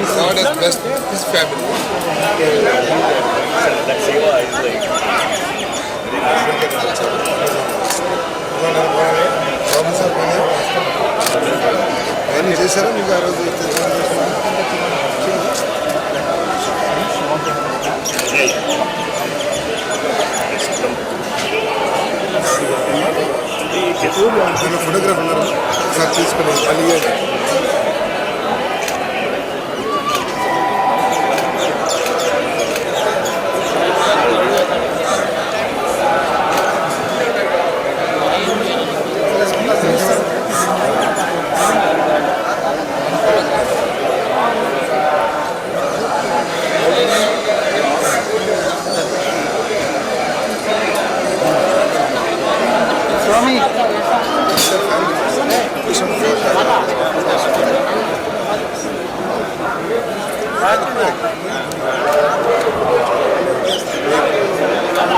God has blessed his family. అవన్నీ చేశారా మీకు ఆ రోజు ఫోటోగ్రాఫ్ ఉన్నారు ఒకసారి తీసుకుని మళ్ళీ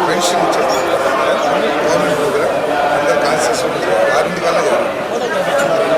పెన్షన్ ఇచ్చారు గవర్నమెంట్ ప్రోగ్రామ్ అందరు కాన్సెషన్ వారంటీ వల్ల జరిగింది.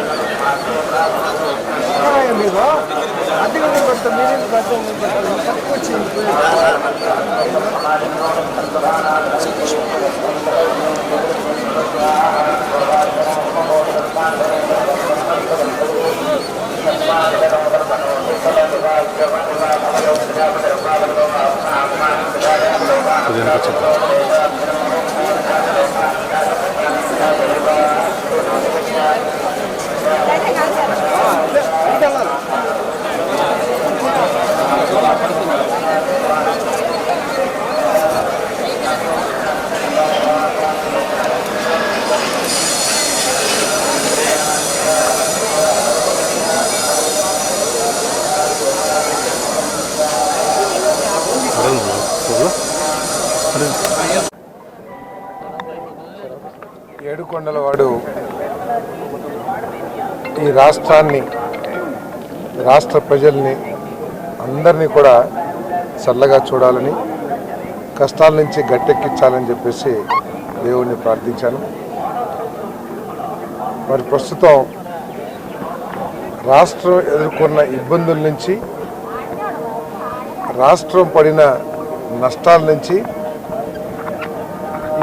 మీకు అద్దె కూడా పెడతాం ఏడుకొండల వాడు ఈ రాష్ట్రాన్ని రాష్ట్ర ప్రజల్ని అందరినీ కూడా చల్లగా చూడాలని కష్టాల నుంచి గట్టెక్కించాలని చెప్పేసి దేవుణ్ణి ప్రార్థించాను. మరి ప్రస్తుతం రాష్ట్రం ఎదుర్కొన్న ఇబ్బందుల నుంచి రాష్ట్రం పడిన నష్టాల నుంచి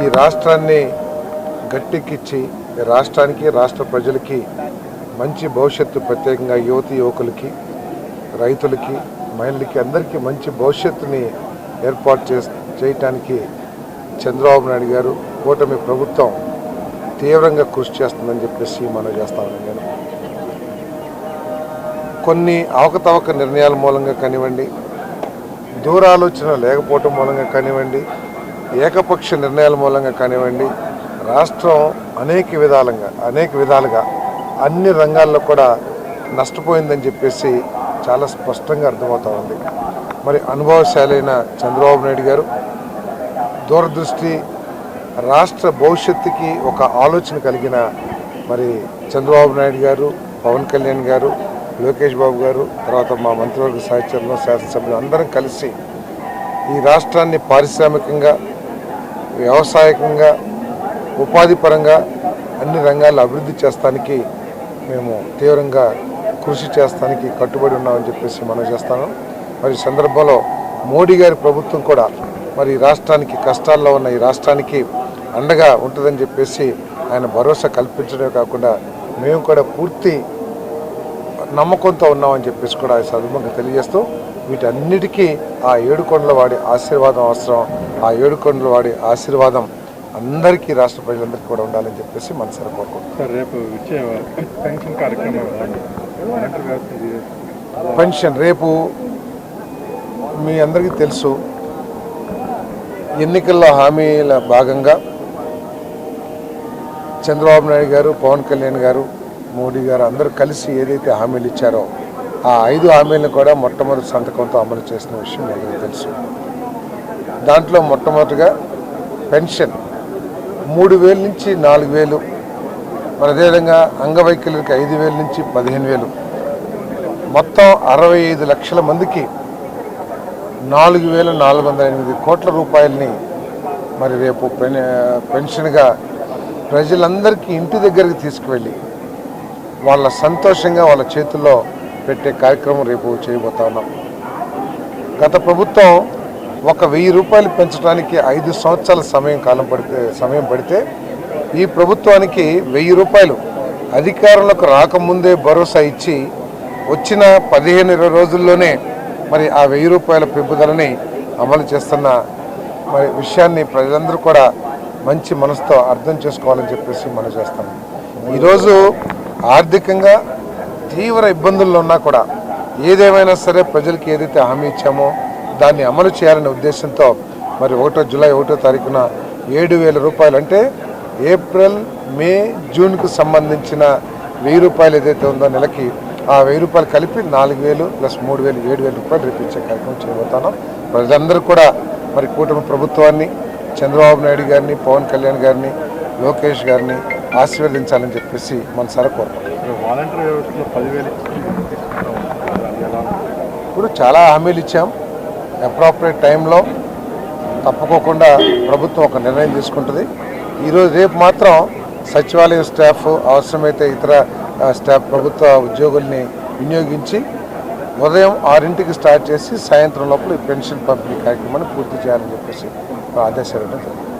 ఈ రాష్ట్రాన్ని గట్టెక్కిచ్చి రాష్ట్రానికి రాష్ట్ర ప్రజలకి మంచి భవిష్యత్తు ప్రత్యేకంగా యువతి యువకులకి రైతులకి మహిళలకి అందరికీ మంచి భవిష్యత్తుని ఏర్పాటు చే చేయటానికి చంద్రబాబు నాయుడు గారు కూటమి ప్రభుత్వం తీవ్రంగా కృషి చేస్తుందని చెప్పేసి మనం చేస్తామని నేను. కొన్ని అవకతవక నిర్ణయాల మూలంగా కానివ్వండి దూరాలోచన లేకపోవటం మూలంగా కానివ్వండి ఏకపక్ష నిర్ణయాల మూలంగా కానివ్వండి రాష్ట్రం అనేక విధాలుగా అనేక విధాలుగా అన్ని రంగాల్లో కూడా నష్టపోయిందని చెప్పేసి చాలా స్పష్టంగా అర్థమవుతా ఉంది. మరి అనుభవశాలైన చంద్రబాబు నాయుడు గారు దూరదృష్టి రాష్ట్ర భవిష్యత్తుకి ఒక ఆలోచన కలిగిన మరి చంద్రబాబు నాయుడు గారు పవన్ కళ్యాణ్ గారు లోకేష్ బాబు గారు తర్వాత మా మంత్రివర్గ సహచరులు శాసనసభ్యులు అందరం కలిసి ఈ రాష్ట్రాన్ని పారిశ్రామికంగా వ్యవసాయకంగా ఉపాధి పరంగా అన్ని రంగాల్లో అభివృద్ధి చేస్తానికి మేము తీవ్రంగా కృషి చేస్తానికి కట్టుబడి ఉన్నామని చెప్పేసి మనం చేస్తాను. మరి సందర్భంలో మోడీ గారి ప్రభుత్వం కూడా మరి రాష్ట్రానికి కష్టాల్లో ఉన్న ఈ రాష్ట్రానికి అండగా ఉంటుందని చెప్పేసి ఆయన భరోసా కల్పించడమే కాకుండా మేము కూడా పూర్తి నమ్మకంతో ఉన్నామని చెప్పేసి కూడా ఈ సందర్భంగా తెలియజేస్తూ వీటన్నిటికీ ఆ ఏడుకొండల వాడి ఆశీర్వాదం అవసరం. ఆ ఏడుకొండల వాడి ఆశీర్వాదం అందరికీ రాష్ట్ర ప్రజలందరికీ కూడా ఉండాలని చెప్పేసి మనసారా కోరుకుంటున్నాను సార్ రేపు పెన్షన్ రేపు మీ అందరికీ తెలుసు. ఎన్నికల్లో హామీల భాగంగా చంద్రబాబు నాయుడు గారు పవన్ కళ్యాణ్ గారు మోడీ గారు అందరూ కలిసి ఏదైతే హామీలు ఇచ్చారో ఆ ఐదు హామీలను కూడా మొట్టమొదటి సంతకంతో అమలు చేసిన విషయం మనకు తెలుసు? దాంట్లో మొట్టమొదటిగా పెన్షన్. మూడు వేల నుంచి నాలుగు వేలు మరి అదేవిధంగా అంగవైకల్యులకి ఐదు వేల నుంచి పదిహేను వేలు. మొత్తం అరవై ఐదు లక్షల మందికి నాలుగు వేల నాలుగు వందల ఎనిమిది కోట్ల రూపాయలని మరి రేపు పెన్షన్గా ప్రజలందరికీ ఇంటి దగ్గరికి తీసుకువెళ్ళి వాళ్ళ సంతోషంగా వాళ్ళ చేతుల్లో పెట్టే కార్యక్రమం రేపు చేయబోతా ఉన్నాం. గత ప్రభుత్వం ఒక వెయ్యి రూపాయలు పెంచడానికి ఐదు సంవత్సరాల సమయం కాలం పడితే సమయం పడితే ఈ ప్రభుత్వానికి వెయ్యి రూపాయలు అధికారంలోకి రాకముందే భరోసా ఇచ్చి వచ్చిన పదిహేను ఇరవై రోజుల్లోనే మరి ఆ వెయ్యి రూపాయల పెంపుదలని అమలు చేస్తున్న మరి విషయాన్ని ప్రజలందరూ కూడా మంచి మనసుతో అర్థం చేసుకోవాలని చెప్పేసి మనం చేస్తాం. ఈరోజు ఆర్థికంగా తీవ్ర ఇబ్బందుల్లో ఉన్నా కూడా ఏదేమైనా సరే ప్రజలకి ఏదైతే హామీ ఇచ్చామో దాన్ని అమలు చేయాలనే ఉద్దేశంతో మరి ఒకటో జూలై ఒకటో తారీఖున ఏడు వేల రూపాయలు అంటే ఏప్రిల్ మే జూన్కు సంబంధించిన వెయ్యి రూపాయలు ఏదైతే ఉందో నెలకి ఆ వెయ్యి రూపాయలు కలిపి నాలుగు వేలు ప్లస్ మూడు వేలు ఏడు వేల రూపాయలు రేపించే కార్యక్రమం చేయబోతాను ప్రజలందరూ కూడా మరి కూటమి ప్రభుత్వాన్ని చంద్రబాబు నాయుడు గారిని పవన్ కళ్యాణ్ గారిని లోకేష్ గారిని ఆశీర్వదించాలని చెప్పేసి మనసారా కోరుకుంటున్నాను ఇప్పుడు చాలా హామీలు ఇచ్చాం. అప్రాపరేట్ టైంలో తప్పుకోకుండా ప్రభుత్వం ఒక నిర్ణయం తీసుకుంటుంది. ఈరోజు రేపు మాత్రం సచివాలయం స్టాఫ్ అవసరమైతే ఇతర స్టాఫ్ ప్రభుత్వ ఉద్యోగుల్ని వినియోగించి ఉదయం ఆరింటికి స్టార్ట్ చేసి సాయంత్రం లోపల ఈ పెన్షన్ పంపిణీ కార్యక్రమాన్ని పూర్తి చేయాలని చెప్పేసి ఆదేశాలు ఇవ్వడం జరిగింది.